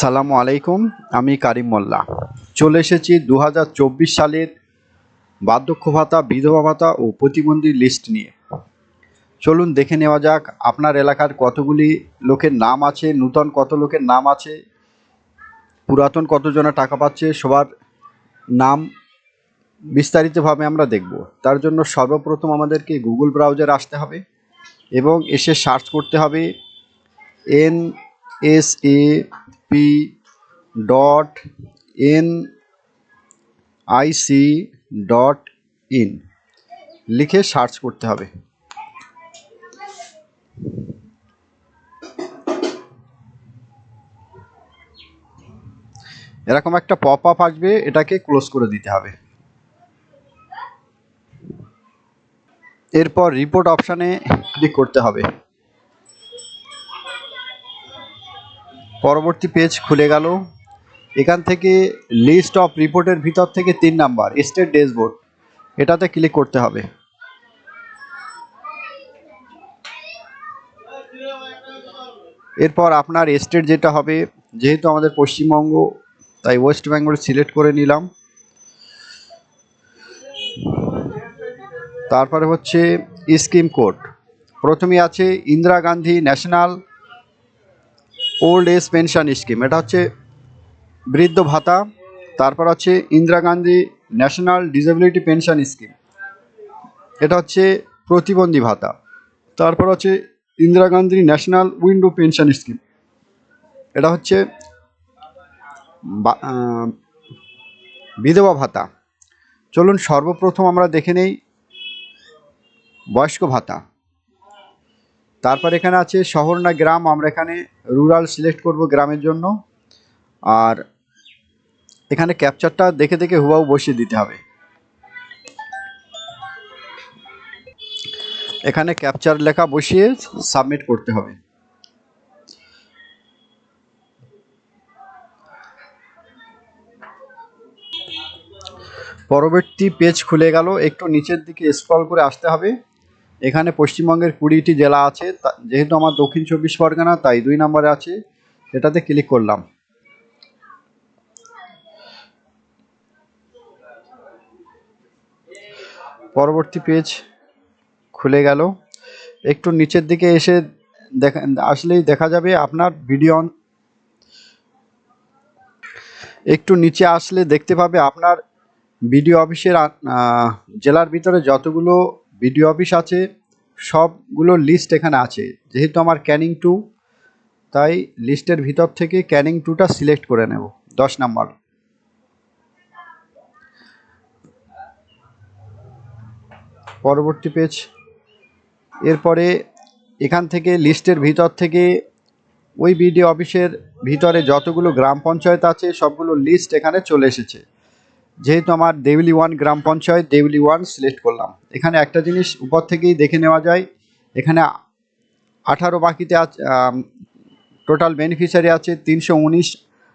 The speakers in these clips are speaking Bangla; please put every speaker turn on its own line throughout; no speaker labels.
সালামু আলাইকুম, আমি কারিম মোল্লা। চলে এসেছি দু হাজার চব্বিশ সালের বার্ধক্য ভাতা বিধবা ভাতা ও প্রতিবন্ধী লিস্ট নিয়ে। চলুন দেখে নেওয়া যাক, আপনার এলাকার কতগুলি লোকের নাম আছে, নূতন কত লোকের নাম আছে, পুরাতন কতজনা টাকা পাচ্ছে, সবার নাম বিস্তারিতভাবে আমরা দেখব। তার জন্য সর্বপ্রথম আমাদেরকে গুগল ব্রাউজার আসতে হবে এবং এসে সার্চ করতে হবে N S A P dot N I C dot in লিখে সার্চ করতে হবে। এরকম একটা পপ আপ আসবে, এটাকে ক্লোজ করে দিতে হবে। এরপর রিপোর্ট অপশানে ক্লিক করতে হবে। পরবর্তী পেজ খুলে গেল। এখান থেকে লিস্ট অফ রিপোর্টের ভিতর থেকে তিন নাম্বার স্টেট ড্যাশবোর্ড এটাতে ক্লিক করতে হবে। এরপর আপনার স্টেট যেটা হবে, যেহেতু আমাদের পশ্চিমবঙ্গ, তাই ওয়েস্ট বেঙ্গল সিলেক্ট করে নিলাম। তারপরে হচ্ছে স্কিম কোড প্রথমে আছে Indira Gandhi National Old Age Pension Scheme এটা হচ্ছে বৃদ্ধ ভাতা, তারপর আছে Indira Gandhi National Disability Pension Scheme এটা হচ্ছে প্রতিবন্ধী ভাতা, তারপর আছে Indira Gandhi National Widow Pension Scheme এটা হচ্ছে বিধবা ভাতা। চলুন সর্বপ্রথম আমরা দেখে নেই বয়স্ক ভাতা। তারপর এখানে আছে শহর না গ্রাম, আমরা এখানে রুরাল সিলেক্ট করব গ্রামের জন্য। আর এখানে ক্যাপচারটা দেখে দেখে হুবাহু বসিয়ে দিতে হবে। এখানে ক্যাপচার লেখা বসিয়ে সাবমিট করতে হবে। পরবর্তী পেজ খুলে গেল, একটু নিচের দিকে স্ক্রল করে আসতে হবে। এখানে পশ্চিমবঙ্গের কুড়িটি জেলা আছে যেহেতু আমার দক্ষিণ চব্বিশ পরগনা, তাই দুই নম্বরে আছে এটাতে ক্লিক করলাম। পরবর্তী পেজ খুলে গেল। একটু নিচের দিকে এসে দেখা, আসলেই দেখা যাবে আপনার ভিডিও একটু নিচে আসলে দেখতে পাবে আপনার বিডিও অফিসের জেলার ভিতরে যতগুলো বিডিও অফিস আছে, সবগুলো লিস্ট এখানে আছে। যেহেতু আমার ক্যানিং টু তাই লিস্টের ভিতর থেকে ক্যানিং টুটা সিলেক্ট করে নেব, দশ নাম্বার। পরবর্তী পেজ এরপরে এখান থেকে লিস্টের ভিতর থেকে ওই বিডিও অফিসের ভিতরে যতগুলো গ্রাম পঞ্চায়েত আছে, সবগুলো লিস্ট এখানে চলে এসেছে। যেহেতু আমার দেউলি ওয়ান গ্রাম পঞ্চায়েত, দেউলি ওয়ান সিলেক্ট করলাম। এখানে একটা জিনিস উপর থেকেই দেখে নেওয়া যায়, এখানে আঠারো বাকিতে আছে টোটাল বেনিফিশিয়ারি আছে তিনশো উনিশ,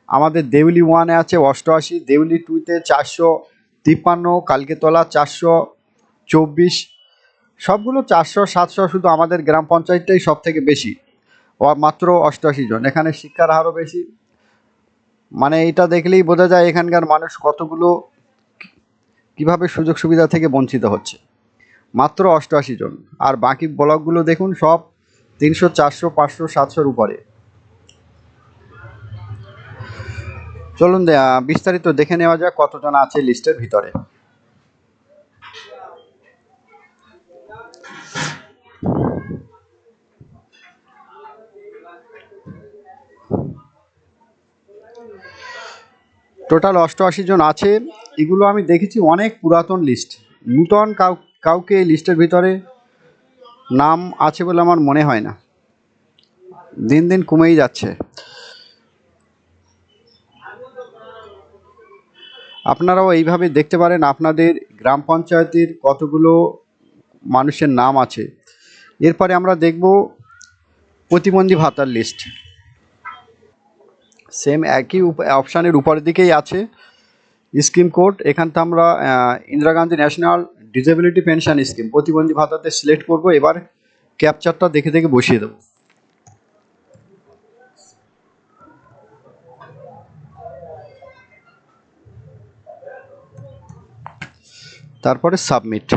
আমাদের দেউলি ওয়ানে আছে অষ্টআশি, দেউলি টুতে চারশো তিপ্পান্ন কালকেতলা চারশো চব্বিশ। সবগুলো চারশো, সাতশো শুধু আমাদের গ্রাম পঞ্চায়েতটাই সব থেকে বেশি মাত্র অষ্টআশি জন। এখানে শিক্ষার হারও বেশি মানে এটা দেখলেই বোঝা যায় এখানকার মানুষ কতগুলো কীভাবে সুযোগ সুবিধা থেকে বঞ্চিত হচ্ছে। মাত্র অষ্টআশি জন। আর বাকি ব্লকগুলো দেখুন, সব তিনশো, চারশো, পাঁচশো, সাতশোর উপরে। চলুন বিস্তারিত দেখে নেওয়া যাক কতজন আছে লিস্টের ভিতরে। টোটাল অষ্টআশি জন আছে। এগুলো আমি দেখেছি অনেক পুরাতন লিস্ট নূতন কাউ, কাউকে লিস্টের ভিতরে নাম আছে বলে আমার মনে হয় না। দিন দিন কমেই যাচ্ছে। আপনারাও এইভাবে দেখতে পারেন আপনাদের গ্রাম পঞ্চায়েতের কতগুলো মানুষের নাম আছে। এরপরে আমরা দেখব প্রতিবন্ধী ভাতার লিস্ট সেম একই অপশানের উপরের দিকেই আছে স্কিম কোড। এখানতে আমরা Indira Gandhi national disability pension scheme প্রতিবন্ধী ভাতাতে সিলেক্ট করব। এবার ক্যাপচারটা দেখে দেখে বসিয়ে দেবো। তারপরে সাবমিট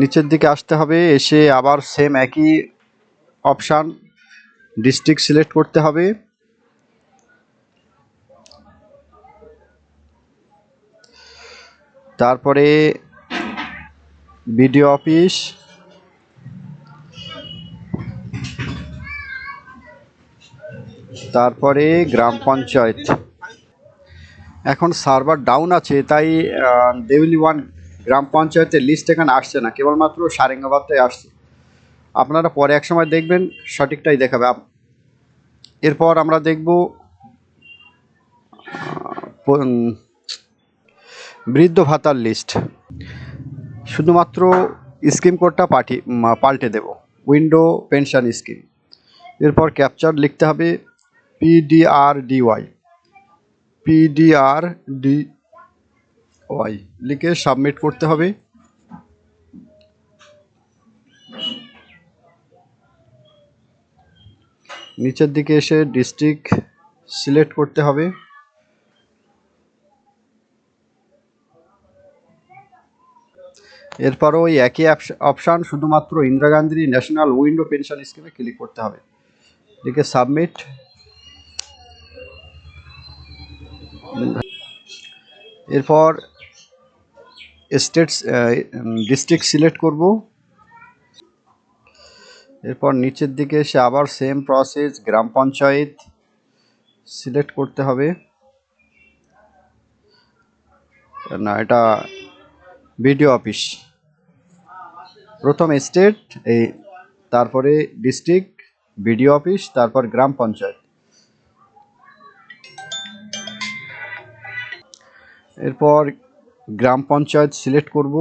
নিচের দিকে আসতে হবে, এসে আবার সেম একই অপশান ডিস্ট্রিক্ট সিলেক্ট করতে হবে। তারপরে বিডিও অফিস। তারপরে গ্রাম পঞ্চায়েত। এখন সার্ভার ডাউন আছে, তাই দেউলি ওয়ান গ্রাম পঞ্চায়েতের লিস্ট এখানে আসছে না, কেবলমাত্র সারেঙ্গাবাদটাই আসছে। আপনারা পরে এক সময় দেখবেন, সঠিকটাই দেখাবে। এরপর আমরা দেখব বৃদ্ধ ভাতার লিস্ট শুধুমাত্র স্কিম কোডটা পাঠিয়ে পাল্টে দেব। Window pension scheme. এরপর ক্যাপচার লিখতে হবে PDR DY PDR D Y লিখে সাবমিট করতে হবে। নিচের দিকে এসে ডিস্ট্রিক্ট সিলেক্ট করতে হবে। এরপরও ওই একই অপশান শুধুমাত্র Indira Gandhi national window pension স্কিমে ক্লিক করতে হবে। লিখে সাবমিট এরপর স্টেটস ডিস্ট্রিক্ট সিলেক্ট করব। এরপর নিচের দিকে এসে আবার সেম প্রসেস গ্রাম পঞ্চায়েত সিলেক্ট করতে হবে। না, এটা বিডিও অফিস প্রথম স্টেট এই তারপরে ডিস্ট্রিক্ট বিডিও অফিস তারপর গ্রাম পঞ্চায়েত। এরপর গ্রাম পঞ্চায়েত সিলেক্ট করব।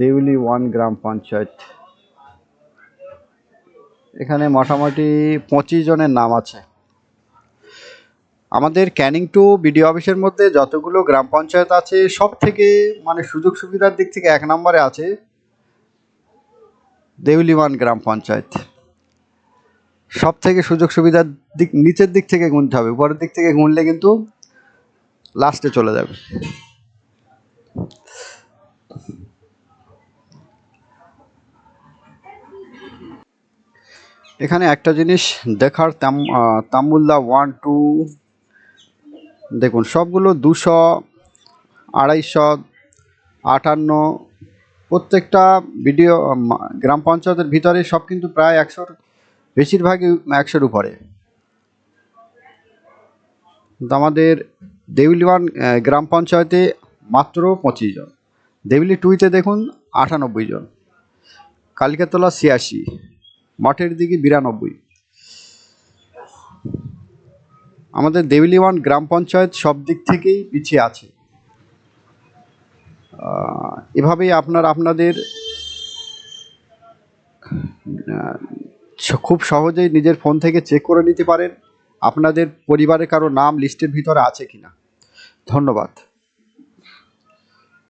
দেউলি ওয়ান গ্রাম পঞ্চায়েত। এখানে মোটামুটি পঁচিশ জনের নাম আছে। আমাদের ক্যানিং টু বিডিও অফিসের মধ্যে যতগুলো গ্রাম পঞ্চায়েত আছে সব থেকে মানে সুযোগ সুবিধার দিক থেকে এক নম্বরে আছে দেউলিওয়ান গ্রাম পঞ্চায়েত। সব থেকে সুযোগ সুবিধার দিক, নিচের দিক থেকে গুনতে হবে, উপরের দিক থেকে গুনলে কিন্তু লাস্টে চলে যাবে। এখানে একটা জিনিস দেখার তাম তামুল্লা ওয়ান টু দেখুন সবগুলো দুশো আড়াইশো আটান্ন প্রত্যেকটা ভিডিও গ্রাম পঞ্চায়েতের ভিতরে সব কিন্তু প্রায় একশোর বেশিরভাগই একশোর উপরে। আমাদের দেউলিওয়ান আহ, গ্রাম পঞ্চায়েতে মাত্র পঁচিশ জন। দেউলি টুইতে দেখুন আটানব্বই জন। কালিকাতলা ছিয়াশি। মঠের দিকে বিরানব্বই। আমাদের দেউলি ওয়ান গ্রাম পঞ্চায়েত সব দিক থেকেই পিছিয়ে আছে। এভাবেই আপনার, আপনাদের খুব সহজেই নিজের ফোন থেকে চেক করে নিতে পারেন। আপনাদের পরিবারের কারও নাম, লিস্টের ভিতরে আছে কিনা। ধন্যবাদ।